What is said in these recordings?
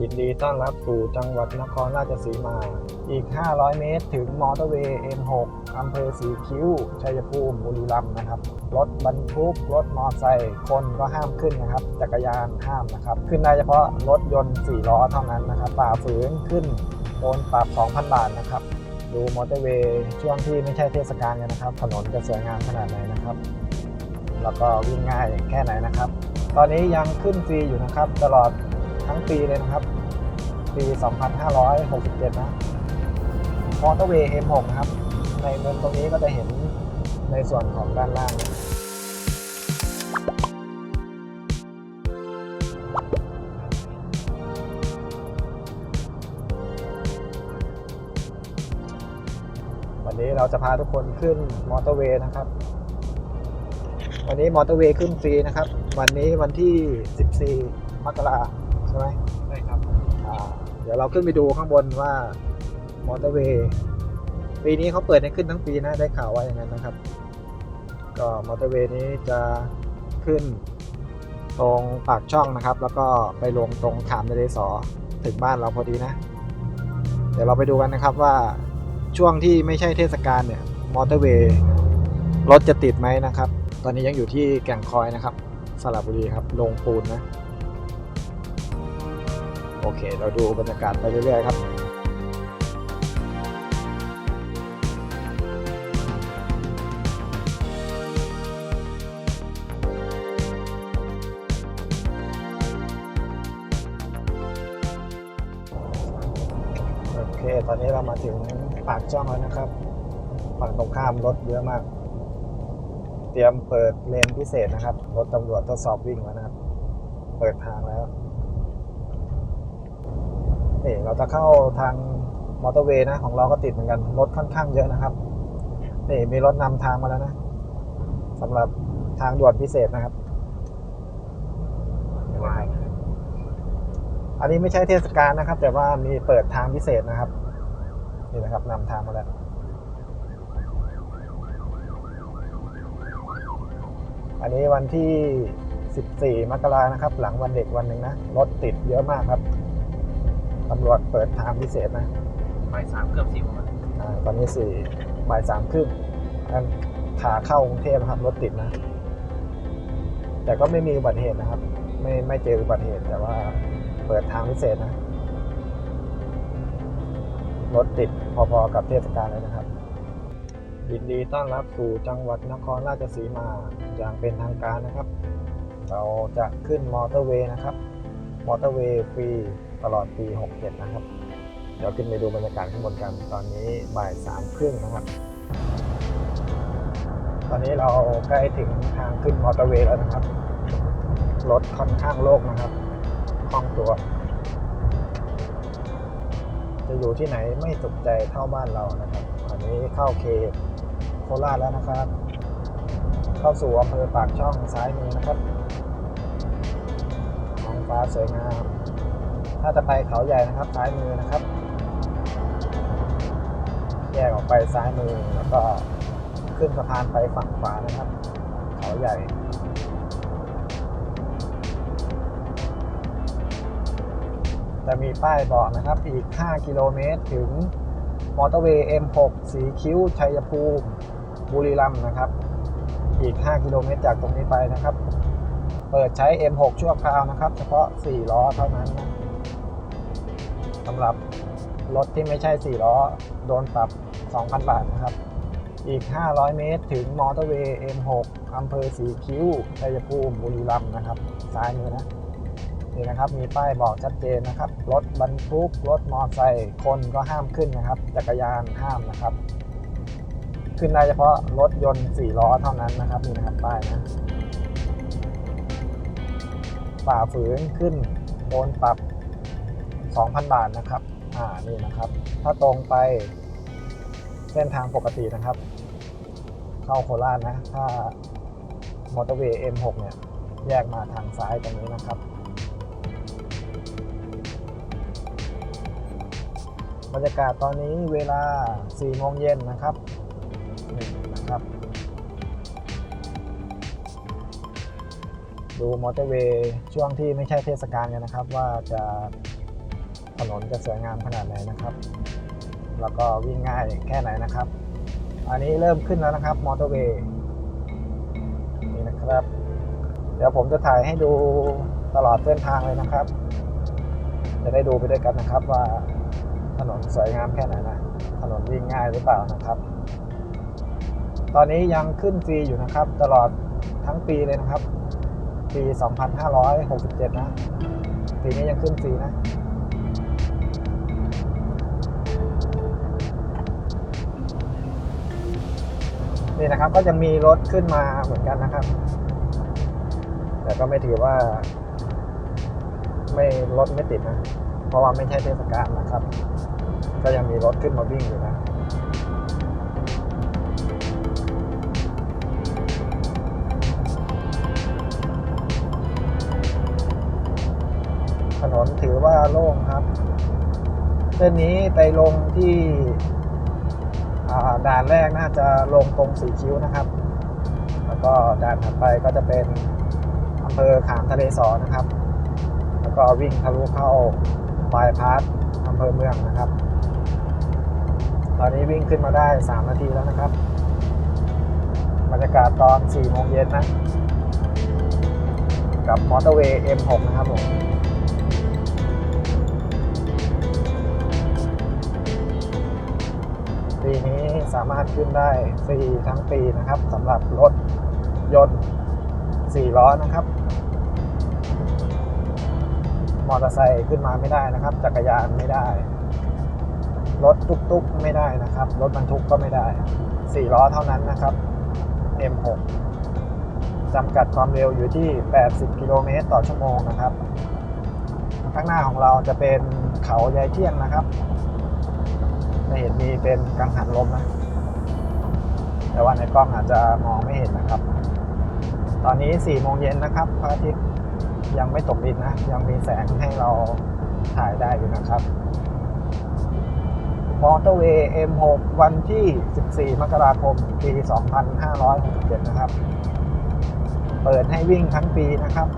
ยินดีต้อนรับสู่จังหวัดนครราชสีมา อีก 500 เมตรถึงมอเตอร์เวย์ M6 อำเภอสีคิ้ว ชัยภูมิบุรีรัมย์นะครับ รถบรรทุก รถมอเตอร์ไซค์ คนก็ห้ามขึ้นนะครับ จักรยานห้ามนะครับ ขึ้นได้เฉพาะรถยนต์ 4 ล้อเท่านั้นนะครับ ฝ่าฝืนขึ้นโดนปรับ 2,000 บาทนะครับ ดูมอเตอร์เวย์ช่วงที่ไม่ใช่เทศกาลกันนะครับ ถนนจะสวยงามขนาดไหนนะครับ แล้วก็วิ่งง่ายแค่ไหนนะครับ ตอนนี้ยังขึ้นฟรีอยู่นะครับ ตลอด ทั้งปีเลยนะครับ ปี 2567 นะมอเตอร์เวย์ M6 นะครับ ในมุมตรงนี้ก็จะเห็นในส่วนของด้านล่าง วันนี้เราจะพาทุกคนขึ้นมอเตอร์เวย์นะครับ วันนี้มอเตอร์เวย์ขึ้นฟรีนะครับ วันนี้วันที่ 14 มกราใช่ไหมใช่ครับอ่าเดี๋ยวเราขึ้นไปดูข้างบนว่ามอเตอร์เวย์ปีนี้เขาเปิดให้ขึ้นทั้งปีนะได้ข่าวว่าอย่างนั้นนะครับ ก็มอเตอร์เวย์นี้จะขึ้นตรงปากช่องนะครับ แล้วก็ไปลงตรงขามทะเลสอถึงบ้านเราพอดีนะ เดี๋ยวเราไปดูกันนะครับว่าช่วงที่ไม่ใช่เทศกาลเนี่ยมอเตอร์เวย์รถจะติดไหมนะครับ ตอนนี้ยังอยู่ที่แก่งคอยนะครับสระบุรีครับลงปูนนะ โอเค เราดูบรรยากาศไปเรื่อยๆครับโอเคตอนนี้เรามาถึงปากช่องแล้วนะครับ ฝั่งตรงข้ามรถเยอะมาก เตรียมเปิดเลนพิเศษนะครับ รถตำรวจทดสอบวิ่งแล้วนะครับ เปิดทางแล้ว นี่เราจะเข้าทางมอเตอร์เวย์นะของเราก็ติดเหมือนกันรถค่อนข้างเยอะนะครับนี่มีรถนำทางมาแล้วนะสำหรับทางด่วนพิเศษนะครับเห็นไหมครับ อันนี้ไม่ใช่เทศกาลนะครับ แต่ว่ามีเปิดทางพิเศษนะครับ นี่นะครับนำทางมาแล้วอันนี้วันที่ 14 มกรานะครับ หลังวันเด็กวันหนึ่งนะ รถติดเยอะมากครับ ตำรวจเปิดทางพิเศษนะบ่ายสามเกือบสี่โมงอาตอนนี้สี่บ่ายสามครึ่งอันขาเข้ากรุงเทพนะครับรถติดนะ แต่ก็ไม่มีอุบัติเหตุนะครับ ไม่ไม่เจออุบัติเหตุแต่ว่าเปิดทางพิเศษนะ รถติดพอๆกับเทศกาลเลยนะครับยินดีต้อนรับสู่จังหวัดนครราชสีมาอย่างเป็นทางการนะครับ เราจะขึ้นมอเตอร์เวย์นะครับ มอเตอร์เวย์ฟรี ตลอดปี 67 นะครับ เดี๋ยวขึ้นไปดูบรรยากาศข้างบนกัน ตอนนี้บ่ายสามครึ่งนะครับ ตอนนี้เราใกล้ถึงทางขึ้นมอเตอร์เวย์แล้วนะครับ รถค่อนข้างโล่งนะครับคล่องตัว จะอยู่ที่ไหนไม่ตกใจเท่าบ้านเรานะครับ ตอนนี้เข้าเขตโคราชแล้วนะครับ เข้าสู่อำเภอปากช่องซ้ายมือนะครับท้องฟ้าสวยงาม ถ้าจะไปเขาใหญ่นะครับซ้ายมือนะครับ แยกออกไปซ้ายมือแล้วก็ขึ้นสะพานไปฝั่งขวานะครับ เขาใหญ่จะมีป้ายบอกนะครับ อีก 5 กิโลเมตร ถึงมอเตอร์เวย์ M6 สีคิ้ว ชัยภูมิ บุรีรัมย์นะครับ อีก 5 กิโลเมตรจากตรงนี้ไปนะครับ เปิดใช้ M6 ชั่วคราวนะครับ เฉพาะ 4 ล้อเท่านั้นนะ สำหรับรถที่ไม่ใช่ 4 ล้อ โดนปรับ 2,000 บาทนะครับ อีก 500 เมตรถึงมอเตอร์เวย์ M6 อำเภอสีคิ้วชัยภูมิบุรีรัมย์นะครับ ซ้ายมือนะนี่นะครับ มีป้ายบอกชัดเจนนะครับ รถบรรทุก รถมอเตอร์ไซค์ คนก็ห้ามขึ้นนะครับ จักรยานห้ามนะครับ ขึ้นได้เฉพาะรถยนต์ 4 ล้อเท่านั้นนะครับ นี่นะครับป้ายนะ ฝ่าฝืนขึ้น โดนปรับ 2,000 บาทนะครับ อ่า นี่นะครับ ถ้าตรงไปเส้นทางปกตินะครับ เข้าโคราชนะ ถ้ามอเตอร์เวย์ M6 เนี่ย แยกมาทางซ้ายตรงนี้นะครับ บรรยากาศตอนนี้เวลา 4 โมงเย็นนะครับนี่นะครับ ดูมอเตอร์เวย์ช่วงที่ไม่ใช่เทศกาลกันนะครับ ว่าจะ ถนนจะสวยงามขนาดไหนนะครับ แล้วก็วิ่งง่ายแค่ไหนนะครับ อันนี้เริ่มขึ้นแล้วนะครับมอเตอร์เวย์นี่นะครับ เดี๋ยวผมจะถ่ายให้ดูตลอดเส้นทางเลยนะครับ จะได้ดูไปด้วยกันนะครับว่าถนนสวยงามแค่ไหนนะ ถนนวิ่งง่ายหรือเปล่านะครับ ตอนนี้ยังขึ้นฟรีอยู่นะครับ ตลอดทั้งปีเลยนะครับ ปี 2567 นะ ปีนี้ยังขึ้นฟรีนะ นี่นะครับก็จะมีรถขึ้นมาเหมือนกันนะครับ แต่ก็ไม่ถือว่า ไม่รถไม่ติดนะ เพราะว่าไม่ใช่เทศกาลนะครับ ก็ยังมีรถขึ้นมาวิ่งอยู่นะถนนถือว่าโล่งครับ เส้นนี้ไปลงที่ ด่านแรกน่าจะลงตรงสีคิ้วนะครับ แล้วก็ด่านถัดไปก็จะเป็นอำเภอขามทะเลสอนะครับ แล้วก็วิ่งทะลุเข้าบายพาสอำเภอเมืองนะครับ ตอนนี้วิ่งขึ้นมาได้ 3 นาทีแล้วนะครับ บรรยากาศตอน4โมงเย็นนะ กับมอเตอร์เวย์ M6 นะครับผมปีนี้ สามารถขึ้นได้ฟรีทั้งปีนะครับสำหรับรถยนต์4ล้อนะครับ มอเตอร์ไซค์ขึ้นมาไม่ได้นะครับ จักรยานไม่ได้ รถตุ๊กๆไม่ได้นะครับ รถบรรทุกก็ไม่ได้ 4 ล้อเท่านั้นนะครับ M6 จำกัดความเร็วอยู่ที่ 80 กิโลเมตรต่อชั่วโมงนะครับ ข้างหน้าของเราจะเป็นเขายายเที่ยงนะครับ จะเห็นมีเป็นกังหันลมนะ แต่ว่าในกล้องอาจจะมองไม่เห็นนะครับ ตอนนี้4โมงเย็นนะครับพระอาทิตย์ยังไม่ตกดินนะ ยังมีแสงให้เราถ่ายได้อยู่นะครับมอเตอร์เวย์ M6 วันที่ 14 มกราคม ปี 2567 นะครับ เปิดให้วิ่งทั้งปีนะครับ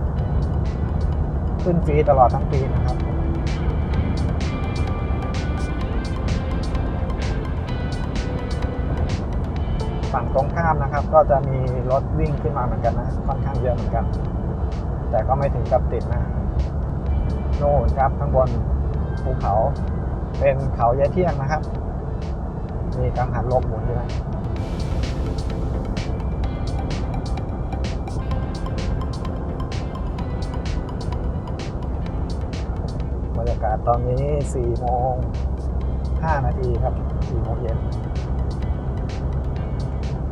ขึ้นฟรีตลอดทั้งปีนะครับ ตรงข้ามนะครับ ก็จะมีรถวิ่งขึ้นมาเหมือนกันนะ ค่อนข้างเยอะเหมือนกัน แต่ก็ไม่ถึงกับติดนะโน่นครับข้างบนภูเขา เป็นเขายายเที่ยงนะครับ มีกังหันลมหมุนอยู่นะบรรยากาศตอนนี้4โมง5นาทีครับ4โมงเย็น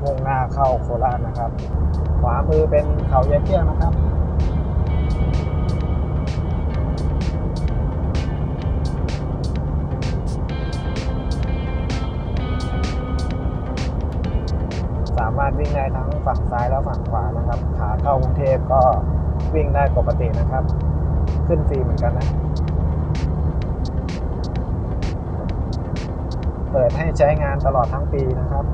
มุ่งหน้าเข้าโคราชนะครับ ขวามือเป็นเขายายเที่ยงนะครับสามารถวิ่งได้ทั้งฝั่งซ้ายและฝั่งขวานะครับ ขาเข้ากรุงเทพก็วิ่งได้ปกตินะครับ ขึ้นฟรีเหมือนกันนะ เปิดให้ใช้งานตลอดทั้งปีนะครับ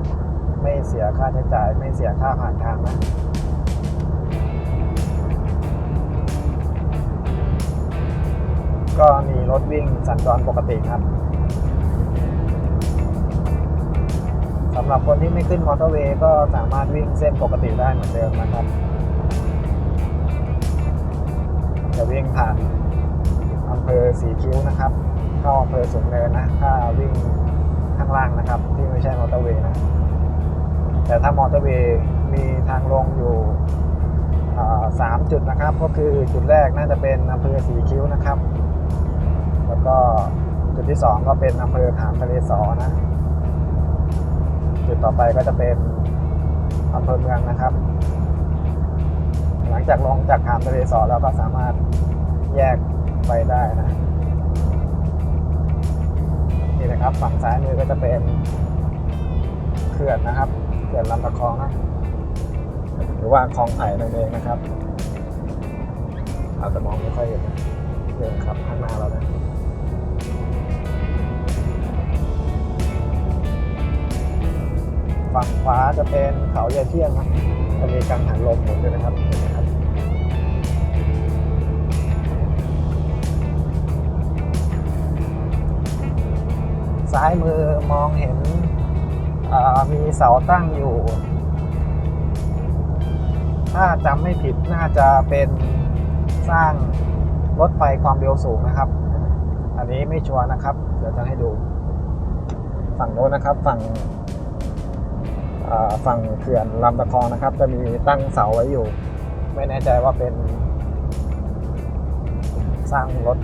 ไม่เสียค่าใช้จ่าย ไม่เสียค่าผ่านทางนะก็มีรถวิ่งสัญจรปกติครับสำหรับคนที่ไม่ขึ้นมอเตอร์เวย์ก็สามารถวิ่งเส้นปกติได้เหมือนเดิมนะครับ จะวิ่งผ่านอำเภอสีคิ้วนะครับ เข้าอำเภอสูงเนินนะถ้าวิ่งข้างล่างนะครับ ที่ไม่ใช่มอเตอร์เวย์นะ แต่ถ้ามอเตอร์เวย์มีทางลงอยู่สามจุดนะครับ ก็คือจุดแรกน่าจะเป็นอำเภอสีคิ้วนะครับ แล้วก็จุดที่สองก็เป็นอำเภอขามทะเลสอนะ จุดต่อไปก็จะเป็นอำเภอเมืองนะครับ หลังจากลงจากขามทะเลสอแล้วก็สามารถแยกไปได้นะนี่นะครับฝั่งซ้ายมือก็จะเป็นเขื่อนนะครับ เขื่อนลำตะคองนะหรือว่าคลองไผ่นั่นเองนะครับอาจจะมองไม่ค่อยเห็นนะเดินขับข้างหน้าเรานะฝั่งขวาจะเป็นเขายายเที่ยงนะจะมีกังหันลมหมุนด้วยนะครับเห็นไหมครับซ้ายมือมองเห็น มีเสาตั้งอยู่ ถ้าจำไม่ผิดน่าจะเป็นสร้างรถไฟความเร็วสูงนะครับ อันนี้ไม่ชัวร์นะครับ เดี๋ยวจะให้ดู ฝั่งโน้นนะครับ ฝั่งฝั่งเขื่อนลำตะคองนะครับ จะมีตั้งเสาไว้อยู่ ไม่แน่ใจว่าเป็น สร้างรถ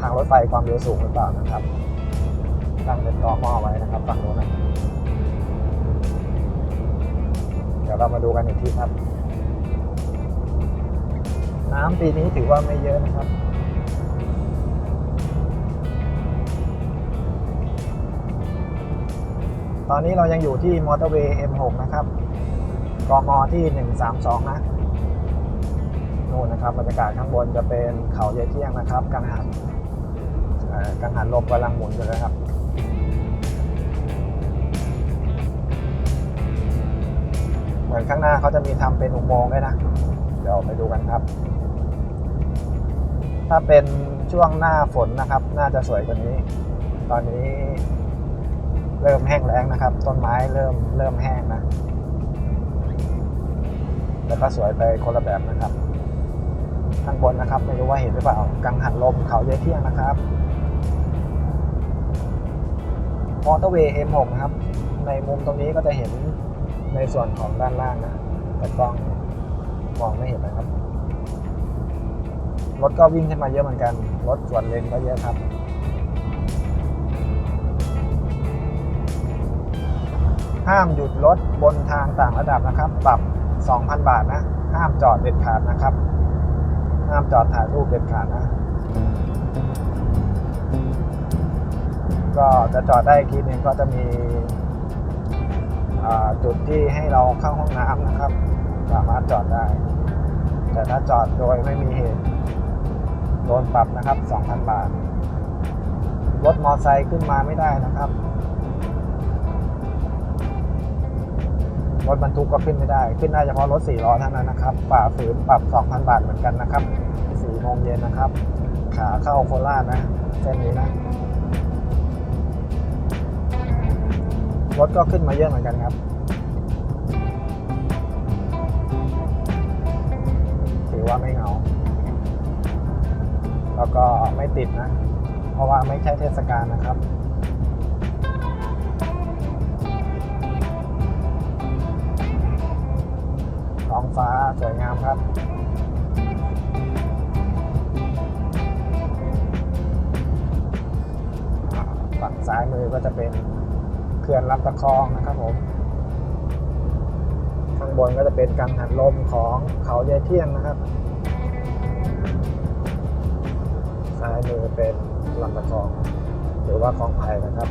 ทางรถไฟความเร็วสูงหรือเปล่านะครับ ตั้งเป็นต่อหม้อไว้นะครับ ฝั่งโน้นนะ ดี๋ยวเรามาดูกันอีกทีครับ น้ำปีนี้ถือว่าไม่เยอะนะครับตอนนี้เรายังอยู่ที่มอเตอร์เวย์ M6 นะครับ กมที่ 132 นะนู่นนะครับบรรยากาศข้างบนจะเป็นเขาเยายเที่ยงนะครับ กังหันกังหันลมกำลังหมุนอยู่เลยครับ เหมือนข้างหน้าเขาจะมีทำเป็นอุโมงค์ด้วยนะ เดี๋ยวไปดูกันครับ ถ้าเป็นช่วงหน้าฝนนะครับ น่าจะสวยกว่านี้ ตอนนี้เริ่มแห้งแล้งนะครับ ต้นไม้เริ่มเริ่มแห้งนะ แล้วก็สวยไปคนละแบบนะครับ ข้างบนนะครับ ไม่รู้ว่าเห็นหรือเปล่า กังหันลมเขาเยายเที่ยงนะครับมอเตอร์เวย์ M6 นะครับ ในมุมตรงนี้ก็จะเห็น ในส่วนของด้านล่างนะแต่กล้องมองไม่เห็นนะครับ รถก็วิ่งขึ้นมาเยอะเหมือนกัน รถส่วนเลนก็เยอะครับห้ามหยุดรถบนทางต่างระดับนะครับ ปรับ 2,000 บาทนะ ห้ามจอดเด็ดขาดนะครับ ห้ามจอดถ่ายรูปเด็ดขาดนะ ก็จะจอดได้อีกทีหนึงก็จะมี จุดที่ให้เราเข้าห้องน้ำนะครับ สามารถจอดได้ แต่ถ้าจอดโดยไม่มีเหตุ โดนปรับนะครับ 2,000 บาท รถมอไซค์ขึ้นมาไม่ได้นะครับ รถบรรทุกก็ขึ้นไม่ได้ ขึ้นได้เฉพาะรถ4ล้อเท่านั้นนะครับฝ่าฝืนปรับ 2,000 บาทเหมือนกันนะครับ4โมงเย็นนะครับ ขาเข้าโคราชนะ เส้นนี้นะ รถก็ขึ้นมาเยอะเหมือนกันครับ ถือว่าไม่เหงา แล้วก็ไม่ติดนะ เพราะว่าไม่ใช่เทศกาลนะครับท้องฟ้าสวยงามครับฝั่งซ้ายมือก็จะเป็น เขื่อนลำตะคองนะครับผม ข้างบนก็จะเป็นกังหันลมของเขายายเที่ยงนะครับ ซ้ายมือเป็นลำตะคอง หรือว่าคลองไผ่นะครับ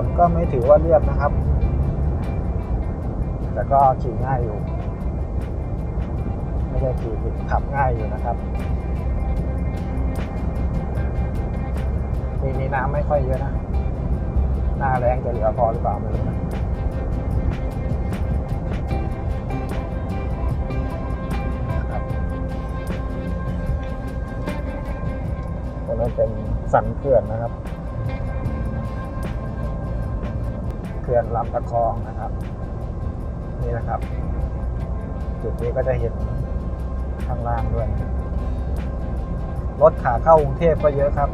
นก็ไม่ถือว่าเรียบนะครับ แต่ก็ขี่ง่ายอยู่ ไม่ใช่ขี่ผิดขับง่ายอยู่นะครับปีนี้น้ำไม่ค่อยเยอะนะ หน้าแรงจะเหลือพอหรือเปล่าไม่รู้นะครับตรงนั้นเป็นสันเขื่อนนะครับ ขื่อนลำตะคองนะครับ นี่นะครับ จุดนี้ก็จะเห็นข้างล่างด้วย รถขาเข้ากรุงเทพก็เยอะครับ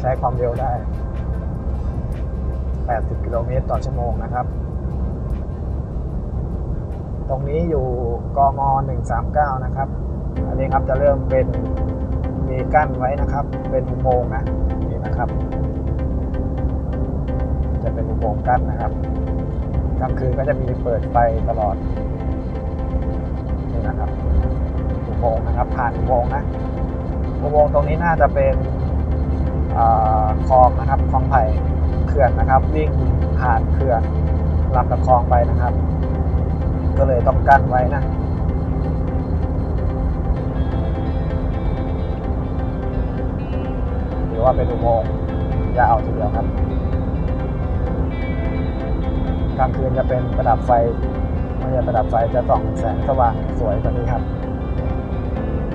ใช้ความเร็วได้ 80 กิโลเมตรต่อชั่วโมงนะครับ ตรงนี้อยู่กม 139 นะครับ อันนี้ครับจะเริ่มเป็นมีกั้นไว้นะครับ เป็นอุโมงค์นะนี่นะครับ จะเป็นอุโมงค์กั้นนะครับกลางคืนก็จะมีเปิดไฟตลอดนี่นะครับอุโมงค์นะครับ ผ่านอุโมงค์นะอุโมงค์ตรงนี้น่าจะเป็นคลองนะครับคลองไผ่เขื่อนนะครับ วิ่งผ่านเขื่อนลำตะคองไปนะครับ ก็เลยต้องกั้นไว้นะหรือว่าเป็นอุโมงค์ยาวทีเดียวครับ กลางคืนจะเป็นประดับไฟไม่ใช่ประดับไฟจะส่องแสงสว่างสวยกว่านี้ครับ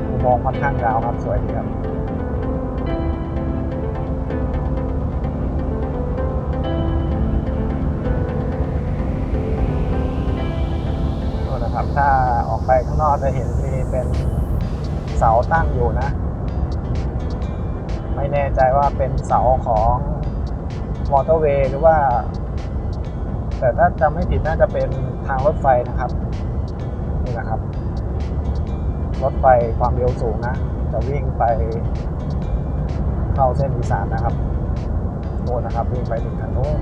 อุโมงค์ค่อนข้างยาวครับสวยดีครับนะครับถ้าออกไปข้างนอกจะเห็นมีเป็นเสาตั้งอยู่นะ ไม่แน่ใจว่าเป็นเสาของมอเตอร์เวย์หรือว่า แต่ถ้าจำไม่ผิดน่าจะเป็นทางรถไฟนะครับ นี่นะครับ รถไฟความเร็วสูงนะ จะวิ่งไปเข้าเส้นอีสานนะครับโน่นนะครับวิ่งไปถึงทางโน้น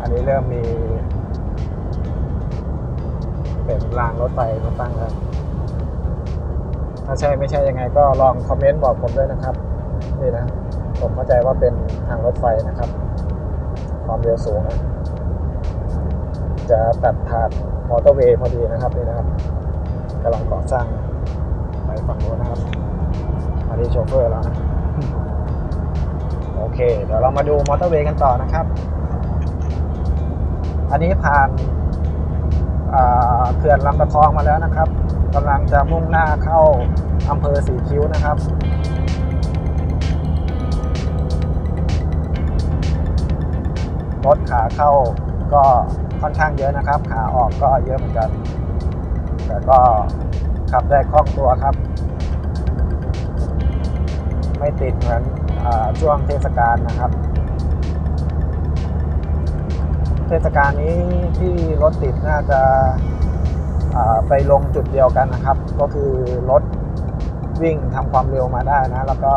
อันนี้เริ่มมี เป็นรางรถไฟมาตั้งแล้วถ้าใช่ไม่ใช่ยังไงก็ลองคอมเมนต์บอกผมด้วยนะครับ นี่นะ ผมเข้าใจว่าเป็นทางรถไฟนะครับ ความเร็วสูงนะจะตัดผ่านมอเตอร์เวย์พอดีนะครับนี่นะครับกำลังก่อสร้างไปฝั่งโน้นนะครับมาที่โชเฟอร์แล้วนะโอเค เดี๋ยวเรามาดูมอเตอร์เวย์กันต่อนะครับ อันนี้ผ่านเขื่อนลำตะคองมาแล้วนะครับกำลังจะมุ่งหน้าเข้าอำเภอสีคิ้วนะครับ รถขาเข้าก็ค่อนข้างเยอะนะครับ ขาออกก็เยอะเหมือนกัน แต่ก็ขับได้คล่องตัวครับ ไม่ติดเหมือนอช่วงเทศกาลนะครับ เทศกาลนี้ที่รถติดน่าจะไปลงจุดเดียวกันนะครับ ก็คือรถวิ่งทำความเร็วมาได้นะ แล้วก็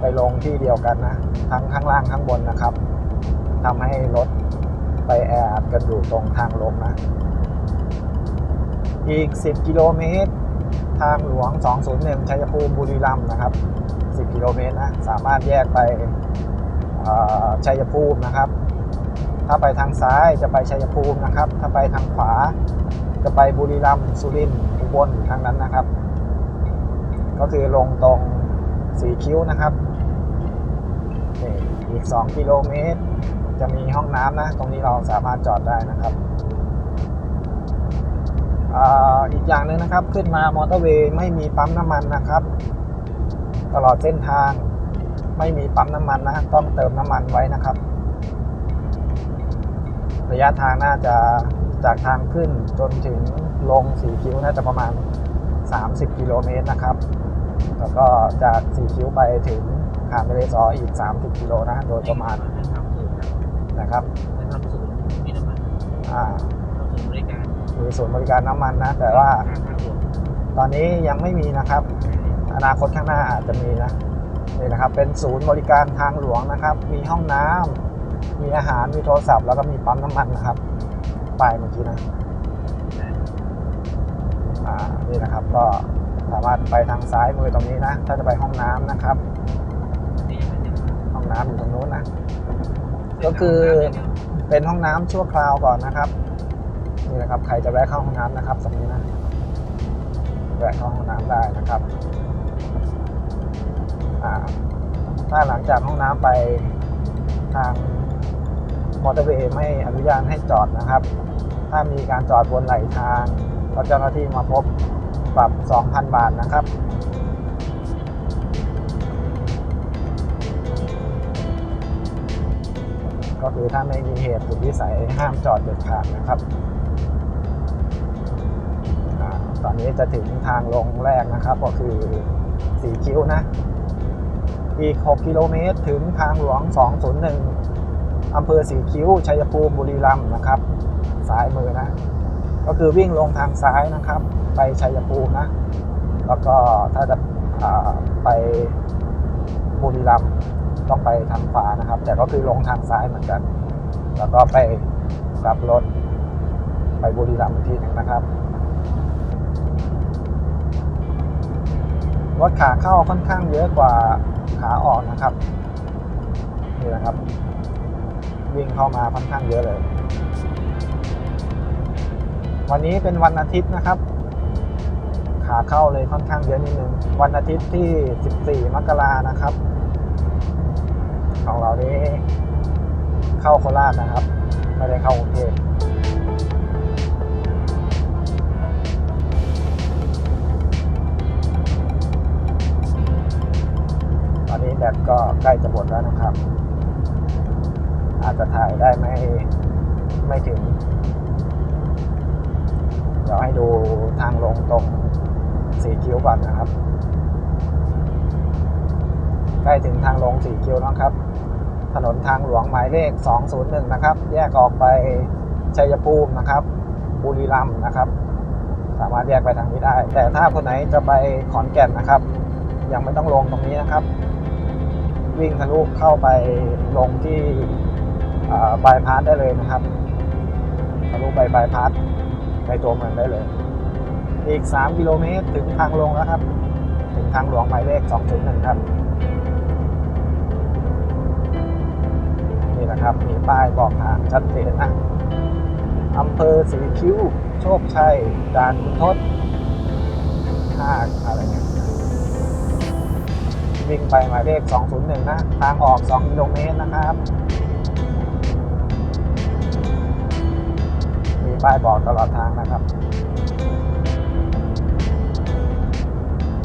ไปลงที่เดียวกันนะ ทั้งข้างล่างข้างบนนะครับ ทำให้รถไปแออัดกันอยู่ตรงทางลงนะ อีก 10 กิโลเมตร ทางหลวง 201ชัยภูมิบุรีรัมย์นะครับ 10 กิโลเมตรนะ สามารถแยกไปชัยภูมินะครับ ถ้าไปทางซ้ายจะไปชัยภูมินะครับ ถ้าไปทางขวาจะไปบุรีรัมย์สุรินทร์อุบลทางนั้นนะครับ ก็คือลงตรงสีคิ้วนะครับอีก 2 กิโลเมตร จะมีห้องน้ำนะ ตรงนี้เราสามารถจอดได้นะครับอีกอย่างหนึ่งนะครับขึ้นมามอเตอร์เวย์ไม่มีปั๊มน้ำมันนะครับ ตลอดเส้นทางไม่มีปั๊มน้ำมันนะต้องเติมน้ำมันไว้นะครับ ระยะทางน่าจะจากทางขึ้นจนถึงลงสีคิ้วน่าจะประมาณ 30 กิโลเมตรนะครับ แล้วก็จากสีคิ้วไปถึงหาดทะเลสออีก 30 กิโลนะโดยประมาณ นย์นะครับให้ทำศูนย์มีน้ำมันอ่าทำศูนย์บริการมีศูนย์บริการน้ำมันนะ แต่ว่าทางทางหลวงตอนนี้ยังไม่มีนะครับ อนาคตข้างหน้าอาจจะมีนะนี่นะครับ เป็นศูนย์บริการทางหลวงนะครับ มีห้องน้ำมีอาหารมีโทรศัพท์แล้วก็มีปั๊มน้ำมันนะครับป้ายเมื่อกี้นะอ่านี่นะครับก็สามารถไปทางซ้ายมือตรงนี้นะ ถ้าจะไปห้องน้ำนะครับ นี่ยังไม่ถึงห้องน้ำอยู่ตรงนู้นนะ ก็คือเป็นห้องน้ำชั่วคราวก่อนนะครับนี่นะครับ ใครจะแวะเข้าห้องน้ำนะครับตรงนี้นะแวะเข้าห้องน้ำได้นะครับถ้าหลังจากห้องน้ำไปทางมอเตอร์เวย์ไม่อนุญาตให้จอดนะครับ ถ้ามีการจอดบนไหลทางก็เจ้าหน้าที่มาพบปรับ 2,000 บาทนะครับ ก็คือถ้าไม่มีเหตุสุดวิสัยห้ามจอดเด็ดขาดนะครับอตอนนี้จะถึงทางลงแรกนะครับ ก็คือสีคิ้วนะ อีก 6 กิโลเมตรถึงทางหลวง 201อำเภอสีคิ้ว ชัยภูมิบุรีรัมย์นะครับซ้ายมือนะ ก็คือวิ่งลงทางซ้ายนะครับ ไปชัยภูมินะ แล้วก็ถ้าจะไปบุรีรัมย์ ต้องไปทางขวานะครับ แต่ก็คือลงทางซ้ายเหมือนกัน แล้วก็ไปกลับรถ ไปบุรีรัมย์อีกทีหนึงนะครับรถขาเข้าค่อนข้างเยอะกว่าขาออกนะครับนี่นะครับ วิ่งเข้ามาค่อนข้างเยอะเลย วันนี้เป็นวันอาทิตย์นะครับ ขาเข้าเลยค่อนข้างเยอะนิดนึงวันอาทิตย์ที่ 14 มกรานะครับ ของเรานี้ เข้าโคราชนะครับ ไม่ได้เข้ากรุงเทพตอนนี้แบตก็ใกล้จะหมดแล้วนะครับ อาจจะถ่ายได้ไม่ไม่ถึง เดี๋ยวให้ดูทางลงตรงสีคิ้วก่อนนะครับใกล้ถึงทางลงสี่คิ้วแล้วครับ ถนนทางหลวงหมายเลข 201 นะครับ แยกออกไปชัยภูมินะครับ บุรีรัมย์นะครับ สามารถแยกไปทางนี้ได้ แต่ถ้าคนไหนจะไปขอนแก่นนะครับ ยังไม่ต้องลงตรงนี้นะครับ วิ่งทะลุเข้าไปลงที่บายพาสได้เลยนะครับทะลุไปบายพาสในตัวเมืองได้เลย อีก 3 กิโลเมตรถึงทางลงแล้วครับ ถึงทางหลวงหมายเลข201ครับ นะครับ มีป้ายบอกทางชัดเจนนะอำเภอสีคิ้ว โชคชัยด่านคุณทศห้าอะไรเนี่ยวิ่งไปหมายเลข 201 นะ ทางออก 2 กิโลเมตรนะครับ มีป้ายบอกตลอดทางนะครับ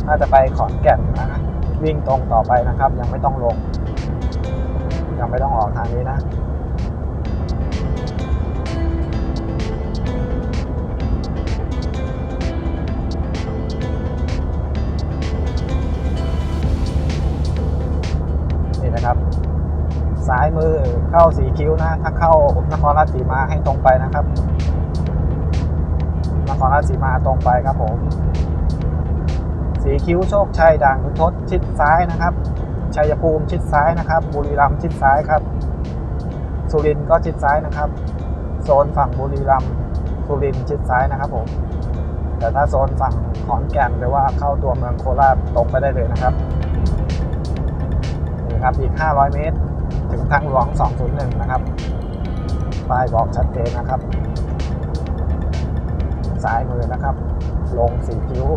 ถ้าจะไปขอนแก่นนะ วิ่งตรงต่อไปนะครับ ยังไม่ต้องลง ยังไม่ต้องออกทางนี้นะนี่นะครับซ้ายมือเข้าสีคิ้วนะ ถ้าเข้านครราชสีมาให้ตรงไปนะครับนครราชสีมาตรงไปครับผม สีคิ้วโชคชัยด่านคุณทศชิดซ้ายนะครับ ชัยภูมิชิดซ้ายนะครับ บุรีรัมย์ชิดซ้ายครับ สุรินทร์ก็ชิดซ้ายนะครับ โซนฝั่งบุรีรัมย์สุรินทร์ชิดซ้ายนะครับผมแต่ถ้าโซนฝั่งขอนแก่นหรือว่าเข้าตัวเมืองโคราชตรงไปได้เลยนะครับนี่ครับอีก 500 เมตร ถึงทางหลวง 201 นะครับป้ายบอกชัดเจนนะครับซ้ายมือนะครับ ลงสีคิ้ว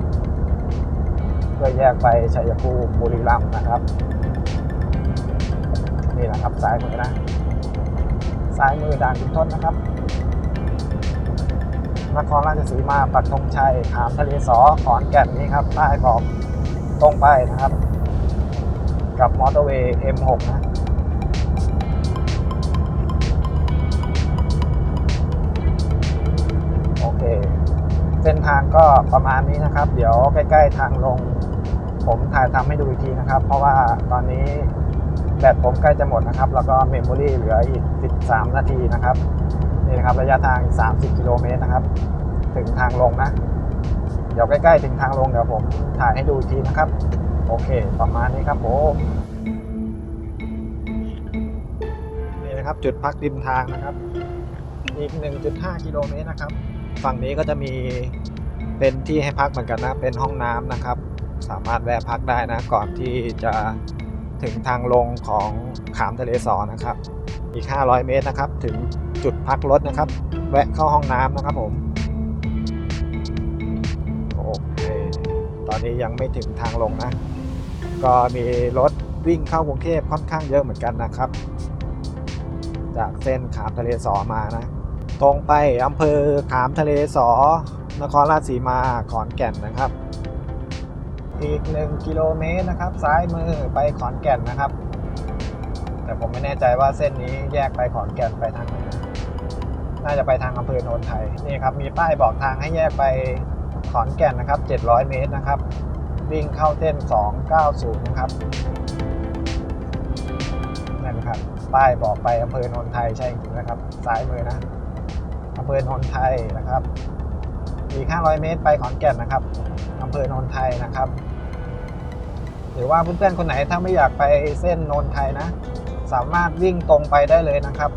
เพื่อแยกไปชัยภูมิบุรีรัมย์นะครับ นี่นะครับซ้ายมือนะซ้ายมือด่านคุณทศนะครับนครราชสีมาปักธงชัยขามทะเลสอขอนแก่นนี่ครับป้ายบอกตรงไปนะครับ กับมอเตอร์เวย์ M6 นะโอเค เส้นทางก็ประมาณนี้นะครับ เดี๋ยวใกล้ ๆ ทางลง ผมถ่ายทำให้ดูอีกทีนะครับ เพราะว่าตอนนี้ แบตผมใกล้จะหมดนะครับ แล้วก็เมมโมรี่เหลืออีก 13 นาทีนะครับนี่นะครับระยะทาง 30 กิโลเมตรนะครับ ถึงทางลงนะ เดี๋ยวใกล้ๆ ถึงทางลงเดี๋ยวผมถ่ายให้ดูทีนะครับ โอเค ประมาณนี้ครับผมนี่นะครับจุดพักริมทางนะครับ อีก 1.5 กิโลเมตรนะครับ ฝั่งนี้ก็จะมีเป็นที่ให้พักเหมือนกันนะ เป็นห้องน้ำนะครับ สามารถแวะพักได้นะ ก่อนที่จะ ถึงทางลงของขามทะเลสอนะครับ อีก 500 เมตรนะครับ ถึงจุดพักรถนะครับ แวะเข้าห้องน้ำนะครับผม โอเค ตอนนี้ยังไม่ถึงทางลงนะ ก็มีรถวิ่งเข้ากรุงเทพค่อนข้างเยอะเหมือนกันนะครับ จากเส้นขามทะเลสอมานะ ตรงไปอำเภอขามทะเลสอนครราชสีมาขอนแก่นนะครับ อีก 1 กิโลเมตรนะครับ ซ้ายมือไปขอนแก่นนะครับ แต่ผมไม่แน่ใจว่าเส้นนี้แยกไปขอนแก่นไปทางไหนน่าจะไปทางอำเภอโนนไทยนี่ครับมีป้ายบอกทางให้แยกไปขอนแก่นนะครับ 700 เมตรนะครับ วิ่งเข้าเส้น 290 นะครับนั่นครับป้ายบอกไปอำเภอโนนไทยใช่จริงนะครับซ้ายมือนะอำเภอโนนไทยนะครับอีก 500 เมตรไปขอนแก่นนะครับอำเภอโนนไทยนะครับ หรือว่าเพื่อนๆคนไหนถ้าไม่อยากไปเส้นโนนไทยนะ สามารถวิ่งตรงไปได้เลยนะครับ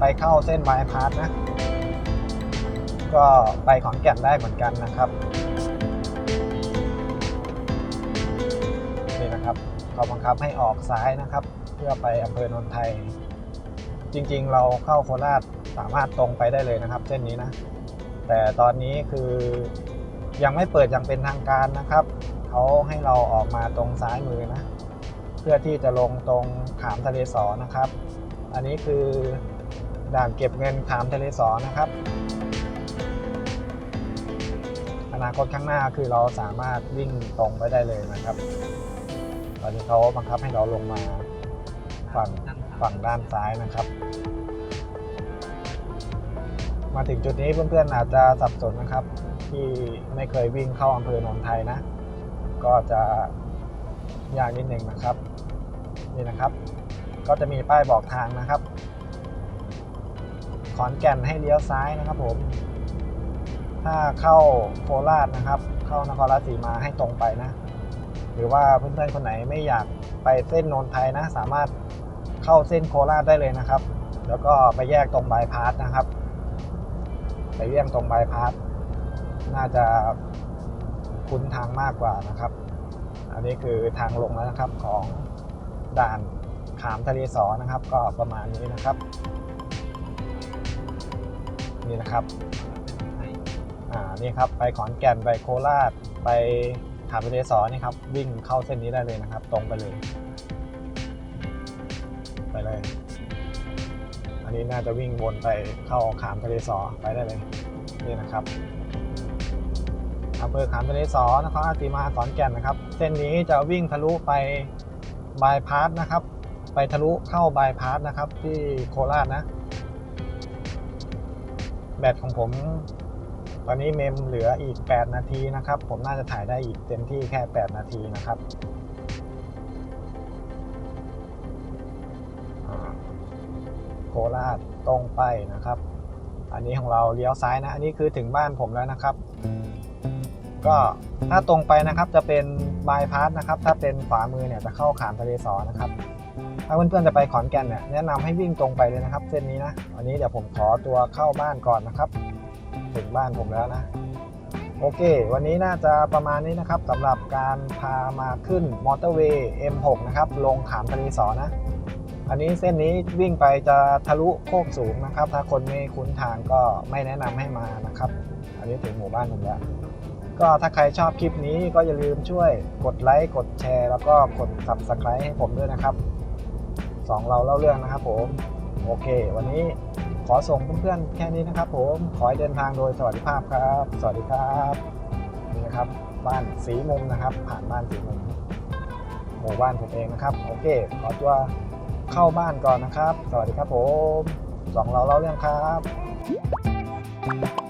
ไปเข้าเส้นบายพาสนะ ก็ไปขอนแก่นได้เหมือนกันนะครับนี่นะครับเขาบังคับให้ออกซ้ายนะครับ เพื่อไปอำเภอโนนไทย จริงๆ เราเข้าโคราชสามารถตรงไปได้เลยนะครับ เส้นนี้นะ แต่ตอนนี้คือยังไม่เปิดอย่างเป็นทางการนะครับ เขาให้เราออกมาตรงซ้ายมือนะ เพื่อที่จะลงตรงขามทะเลสอนะครับ อันนี้คือด่านเก็บเงินขามทะเลสอนะครับ อนาคตข้างหน้าคือเราสามารถวิ่งตรงไปได้เลยนะครับ ตอนนี้เขาบังคับให้เราลงมาฝั่งฝั่งด้านซ้ายนะครับ มาถึงจุดนี้เพื่อนๆอาจจะสับสนนะครับ ที่ไม่เคยวิ่งเข้าอำเภอโนนไทยนะ ก็จะยากนิดหนึ่งนะครับ นี่นะครับ ก็จะมีป้ายบอกทางนะครับ ขอนแก่นให้เลี้ยวซ้ายนะครับผม ถ้าเข้าโคราชนะครับ เข้านครราชสีมาให้ตรงไปนะ หรือว่าเพื่อนๆคนไหนไม่อยากไปเส้นโนนไทยนะ สามารถเข้าเส้นโคราชได้เลยนะครับ แล้วก็ไปแยกตรงบายพาสนะครับ ไปแยกตรงบายพาสน่าจะ คุ้นทางมากกว่านะครับ อันนี้คือทางลงแล้วนะครับของด่านขามทะเลสอนะครับ ก็ประมาณนี้นะครับ นี่นะครับอ่านี่ครับไปขอนแก่นไปโคราชไปขามทะเลสอนี่ครับวิ่งเข้าเส้นนี้ได้เลยนะครับ ตรงไปเลย ไปเลย อันนี้น่าจะวิ่งวนไปเข้าขามทะเลสอไปได้เลยนี่นะครับ อำเภอขามทะเลสอนครราชสีมาขอนแก่นนะครับ เส้นนี้จะวิ่งทะลุไปบายพาสนะครับ ไปทะลุเข้าบายพาสนะครับ ที่โคราชนะ แบตของผม ตอนนี้เมมเหลืออีก 8 นาทีนะครับ ผมน่าจะถ่ายได้อีกเต็มที่แค่ 8 นาทีนะครับโคราชตรงไปนะครับ อันนี้ของเราเลี้ยวซ้ายนะ อันนี้คือถึงบ้านผมแล้วนะครับ ก็ถ้าตรงไปนะครับจะเป็นบายพาสนะครับถ้าเป็นขวามือเนี่ยจะเข้าขามทะเลสอนะครับถ้าเพื่อนๆจะไปขอนแก่นเนี่ยแนะนำให้วิ่งตรงไปเลยนะครับ เส้นนี้นะวันนี้เดี๋ยวผมขอตัวเข้าบ้านก่อนนะครับ ถึงบ้านผมแล้วนะโอเค วันนี้น่าจะประมาณนี้นะครับสำหรับการพามาขึ้นมอเตอร์เวย์ M6 นะครับ ลงขามทะเลสอนะ อันนี้เส้นนี้วิ่งไปจะทะลุโคกสูงนะครับ ถ้าคนไม่คุ้นทางก็ไม่แนะนำให้มานะครับ อันนี้ถึงหมู่บ้านผมแล้ว ก็ถ้าใครชอบคลิปนี้ก็อย่าลืมช่วยกดไลค์กดแชร์ แล้วก็กด subscribe ให้ผมด้วยนะครับสองเราเล่าเรื่องนะครับผมโอเค วันนี้ขอส่งเพื่อนๆแค่นี้นะครับ ผมขอให้เดินทางโดยสวัสดิภาพครับ สวัสดีครับนี่นะครับบ้านสีมุมนะครับ ผ่านบ้านสีมุมหมู่บ้านผมเองนะครับ โอเค ขอตัวเข้าบ้านก่อนนะครับ สวัสดีครับผมสองเราเล่าเรื่องครับ